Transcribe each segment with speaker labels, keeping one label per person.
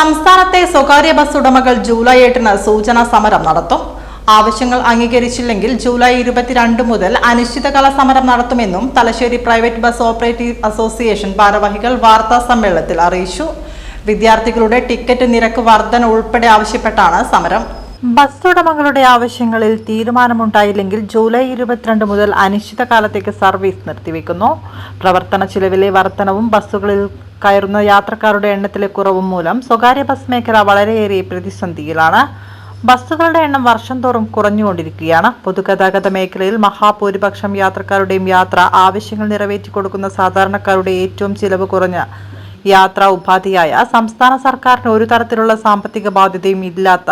Speaker 1: സംസ്ഥാനത്തെ സ്വകാര്യ ബസ് ഉടമകൾ ജൂലൈ എട്ടിന് സൂചനാ സമരം നടത്തും. ആവശ്യങ്ങൾ അംഗീകരിച്ചില്ലെങ്കിൽ ജൂലൈ ഇരുപത്തിരണ്ട് മുതൽ അനിശ്ചിതകാല സമരം നടത്തുമെന്നും Thalassery private bus operative association ഭാരവാഹികൾ വാർത്താ സമ്മേളനത്തിൽ അറിയിച്ചു. വിദ്യാർത്ഥികളുടെ ടിക്കറ്റ് നിരക്ക് വർധന ഉൾപ്പെടെ ആവശ്യപ്പെട്ടാണ് സമരം. ബസ് ഉടമകളുടെ ആവശ്യങ്ങളിൽ തീരുമാനമുണ്ടായില്ലെങ്കിൽ ജൂലൈ ഇരുപത്തിരണ്ട് മുതൽ അനിശ്ചിതകാലത്തേക്ക് സർവീസ് നിർത്തിവെക്കുന്നു. പ്രവർത്തന ചിലവിലെ വർധനവും ബസ്സുകളിൽ കയറുന്ന യാത്രക്കാരുടെ എണ്ണത്തിലെ കുറവ് മൂലം സ്വകാര്യ ബസ് മേഖല വളരെയേറെ പ്രതിസന്ധിയിലാണ്. ബസ്സുകളുടെ എണ്ണം വർഷം തോറും കുറഞ്ഞുകൊണ്ടിരിക്കുകയാണ്. പൊതുഗതാഗത മേഖലയിൽ മഹാഭൂരിപക്ഷം യാത്രക്കാരുടെയും യാത്ര ആവശ്യങ്ങൾ നിറവേറ്റി കൊടുക്കുന്ന സാധാരണക്കാരുടെ ഏറ്റവും ചിലവ് കുറഞ്ഞ യാത്രാ ഉപാധിയായ സംസ്ഥാന സർക്കാരിന് ഒരു തരത്തിലുള്ള സാമ്പത്തിക ബാധ്യതയും ഇല്ലാത്ത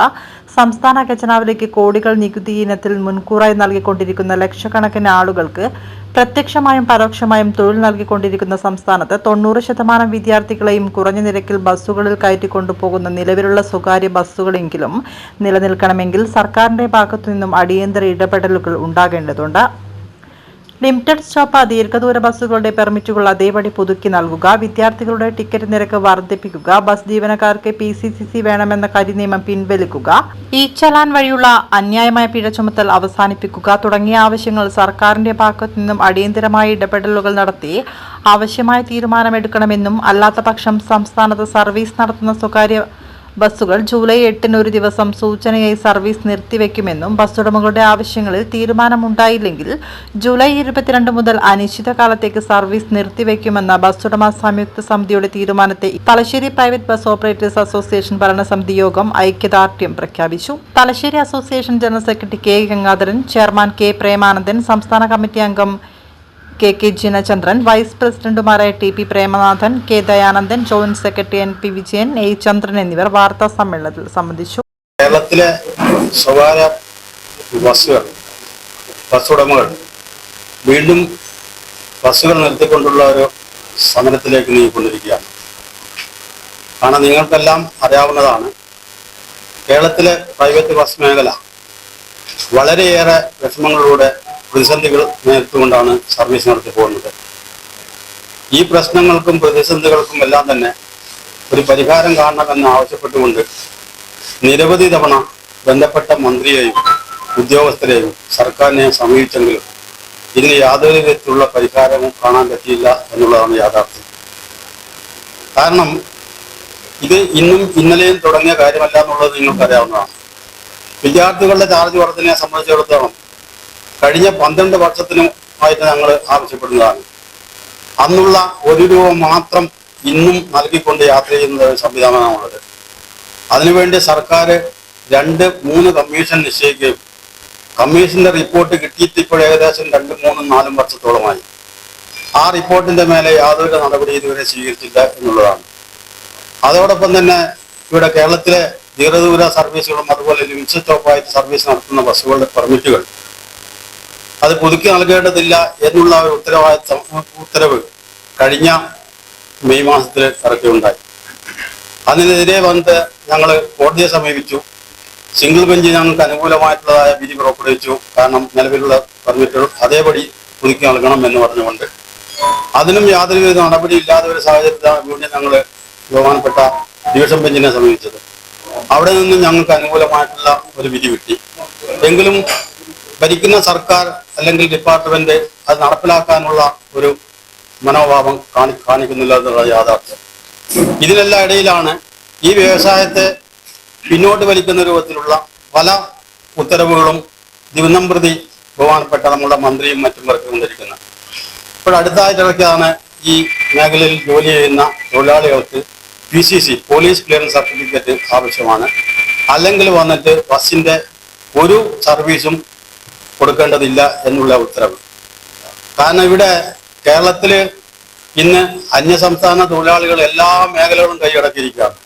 Speaker 1: സംസ്ഥാന ഖജനാവിലേക്ക് കോടികൾ നികുതി ഇനത്തിൽ മുൻകൂറായി നൽകിക്കൊണ്ടിരിക്കുന്ന ലക്ഷക്കണക്കിന് ആളുകൾക്ക് പ്രത്യക്ഷമായും പരോക്ഷമായും തൊഴിൽ നൽകിക്കൊണ്ടിരിക്കുന്ന സംസ്ഥാനത്ത് തൊണ്ണൂറ് ശതമാനം വിദ്യാർത്ഥികളെയും കുറഞ്ഞ നിരക്കിൽ ബസ്സുകളിൽ കയറ്റിക്കൊണ്ടുപോകുന്ന നിലവിലുള്ള സ്വകാര്യ ബസ്സുകളെങ്കിലും നിലനിൽക്കണമെങ്കിൽ സർക്കാരിന്റെ ഭാഗത്തുനിന്നും അടിയന്തര ഇടപെടലുകൾ ഉണ്ടാകേണ്ടതുണ്ട്. ലിമിറ്റഡ് സ്റ്റോപ്പ് ദീർഘദൂര ബസ്സുകളുടെ പെർമിറ്റുകൾ അതേപടി പുതുക്കി നൽകുക. വിദ്യാർത്ഥികളുടെ ടിക്കറ്റ് നിരക്ക് വർദ്ധിപ്പിക്കുക. ബസ് ജീവനക്കാർക്ക് പി സി സി സി വേണമെന്ന കരിനിയമം പിൻവലിക്കുക. ഈ ചലാൻ വഴിയുള്ള അന്യായമായ പിഴ ചുമത്തൽ അവസാനിപ്പിക്കുക തുടങ്ങിയ ആവശ്യങ്ങൾ സർക്കാരിന്റെ ഭാഗത്തു നിന്നും അടിയന്തരമായ ഇടപെടലുകൾ നടത്തി ആവശ്യമായ തീരുമാനമെടുക്കണമെന്നും അല്ലാത്തപക്ഷം സംസ്ഥാനത്ത് സർവീസ് നടത്തുന്ന സ്വകാര്യ ബസ്സുകൾ ജൂലൈ എട്ടിന് ഒരു ദിവസം സൂചനയായി സർവീസ് നിർത്തിവെക്കുമെന്നും ബസ് ഉടമകളുടെ ആവശ്യങ്ങളിൽ തീരുമാനമുണ്ടായില്ലെങ്കിൽ ജൂലൈ ഇരുപത്തിരണ്ട് മുതൽ അനിശ്ചിതകാലത്തേക്ക് സർവീസ് നിർത്തിവെക്കുമെന്ന ബസ് ഉടമ സംയുക്ത സമിതിയുടെ തീരുമാനത്തെ Thalassery private bus operators association ഭരണസമിതി യോഗം ഐക്യദാർഢ്യം പ്രഖ്യാപിച്ചു. Thalassery association general secretary K Gangadharan chairman K Premanandan സംസ്ഥാന കമ്മിറ്റി അംഗം കെ കെ ജിനചന്ദ്രൻ വൈസ് പ്രസിഡന്റുമാരായ T P Premanathan K Dayanandan joint secretary N P Vijayan A Chandran എന്നിവർ വാർത്താ സമ്മേളനത്തിൽ സംബന്ധിച്ചു.
Speaker 2: കേരളത്തിലെ സ്വകാര്യ ബസ്സുകൾ ബസ് ഉടമകൾ വീണ്ടും ബസ്സുകൾ നിർത്തിക്കൊണ്ടുള്ള ഒരു സമരത്തിലേക്ക് നീങ്ങിക്കൊണ്ടിരിക്കുകയാണ്. കാരണം നിങ്ങൾക്കെല്ലാം അറിയാവുന്നതാണ് കേരളത്തിലെ പ്രൈവറ്റ് ബസ് മേഖല വളരെയേറെ വിഷമങ്ങളിലൂടെ പ്രതിസന്ധികൾ നേരിട്ടുകൊണ്ടാണ് സർവീസ് നടത്തി പോകുന്നത്. ഈ പ്രശ്നങ്ങൾക്കും പ്രതിസന്ധികൾക്കും എല്ലാം തന്നെ ഒരു പരിഹാരം കാണണമെന്ന് ആവശ്യപ്പെട്ടുകൊണ്ട് നിരവധി തവണ ബന്ധപ്പെട്ട മന്ത്രിയെയും ഉദ്യോഗസ്ഥരെയും സർക്കാരിനെയും സമീപിച്ചെങ്കിലും ഇതിന് യാതൊരു വിധത്തിലുള്ള പരിഹാരവും കാണാൻ പറ്റിയില്ല എന്നുള്ളതാണ് യാഥാർത്ഥ്യം. കാരണം ഇത് ഇന്നും ഇന്നലെയും തുടങ്ങിയ കാര്യമല്ല എന്നുള്ളത് നിങ്ങൾക്കറിയാവുന്നതാണ്. വിദ്യാർത്ഥികളുടെ ചാർജ് വർധനയെ സംബന്ധിച്ചിടത്തോളം കഴിഞ്ഞ പന്ത്രണ്ട് വർഷത്തിനുമായിട്ട് ഞങ്ങൾ ആവശ്യപ്പെടുന്നതാണ്. അന്നുള്ള ഒരു രൂപ മാത്രം ഇന്നും നൽകിക്കൊണ്ട് യാത്ര ചെയ്യുന്ന ഒരു സംവിധാനമാണുള്ളത്. അതിനുവേണ്ടി സർക്കാർ രണ്ട് മൂന്ന് കമ്മീഷൻ നിശ്ചയിക്കുകയും കമ്മീഷന്റെ റിപ്പോർട്ട് കിട്ടിയിട്ട് ഇപ്പോൾ ഏകദേശം രണ്ട് മൂന്നും നാലും വർഷത്തോളമായി. ആ റിപ്പോർട്ടിന്റെ മേലെ യാതൊരു നടപടി ഇതുവരെ സ്വീകരിച്ചില്ല എന്നുള്ളതാണ്. അതോടൊപ്പം തന്നെ ഇവിടെ കേരളത്തിലെ ദീർഘദൂര സർവീസുകളും അതുപോലെ ലിമിറ്റഡ് സ്റ്റോപ്പായിട്ട് സർവീസ് നടത്തുന്ന ബസ്സുകളുടെ പെർമിറ്റുകൾ അത് പുതുക്കി നൽകേണ്ടതില്ല എന്നുള്ള ഒരു ഉത്തരവാദിത്തം ഉത്തരവ് കഴിഞ്ഞ മെയ് മാസത്തിൽ ഇറക്കിയുണ്ടായി. അതിനെതിരെ വന്ന് ഞങ്ങൾ കോടതിയെ സമീപിച്ചു. സിംഗിൾ ബെഞ്ച് ഞങ്ങൾക്ക് അനുകൂലമായിട്ടുള്ളതായ വിധി പുറപ്പെടുവിച്ചു. കാരണം നിലവിലുള്ള പെർമിറ്റുകൾ അതേപടി പുതുക്കി നൽകണം എന്ന് പറഞ്ഞുകൊണ്ട്. അതിനും യാതൊരു നടപടി ഇല്ലാത്ത ഒരു സാഹചര്യത്തിലാണ് വീണ്ടും ഞങ്ങൾ ബഹുമാനപ്പെട്ട ഡിവിഷൻ ബെഞ്ചിനെ സമീപിച്ചത്. അവിടെ നിന്നും ഞങ്ങൾക്ക് അനുകൂലമായിട്ടുള്ള ഒരു വിധി കിട്ടി. എങ്കിലും ഭരിക്കുന്ന സർക്കാർ അല്ലെങ്കിൽ ഡിപ്പാർട്ട്മെന്റ് അത് നടപ്പിലാക്കാനുള്ള ഒരു മനോഭാവം കാണി കാണിക്കുന്നില്ല എന്നുള്ള യാഥാർത്ഥ്യം. ഇതിനെല്ലാം ഇടയിലാണ് ഈ വ്യവസായത്തെ പിന്നോട്ട് വലിക്കുന്ന രൂപത്തിലുള്ള പല ഉത്തരവുകളും ദിവസം പ്രതി ബഹുമാനപ്പെട്ട നമ്മുടെ മന്ത്രിയും മറ്റും ഇറക്കിക്കൊണ്ടിരിക്കുന്നത് ഇപ്പോൾ അടുത്തായിട്ട് ഈ മേഖലയിൽ ജോലി ചെയ്യുന്ന തൊഴിലാളികൾക്ക് P C C police clearance certificate ആവശ്യമാണ്. അല്ലെങ്കിൽ വന്നിട്ട് ബസ്സിന്റെ ഒരു സർവീസും കൊടുക്കേണ്ടതില്ല എന്നുള്ള ഉത്തരവ്. കാരണം ഇവിടെ കേരളത്തിൽ ഇന്ന് അന്യസംസ്ഥാന തൊഴിലാളികൾ എല്ലാ മേഖലകളും കൈയടക്കിയിരിക്കുകയാണ്.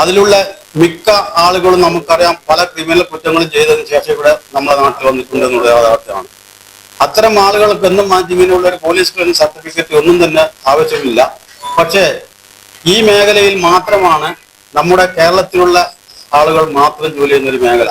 Speaker 2: അതിലുള്ള മിക്ക ആളുകളും നമുക്കറിയാം പല ക്രിമിനൽ കുറ്റങ്ങളും ചെയ്തതിനു ശേഷം ഇവിടെ നമ്മുടെ നാട്ടിൽ വന്നിട്ടുണ്ട് എന്നുള്ള യാഥാർത്ഥ്യമാണ്. അത്തരം ആളുകൾക്ക് എന്നും മാധ്യമങ്ങളുള്ള ഒരു പോലീസ് ക്ലിയറൻസ് സർട്ടിഫിക്കറ്റ് ഒന്നും തന്നെ ആവശ്യമില്ല. പക്ഷേ ഈ മേഖലയിൽ മാത്രമാണ് നമ്മുടെ കേരളത്തിലുള്ള ആളുകൾ മാത്രം ജോലി ചെയ്യുന്ന ഒരു മേഖല.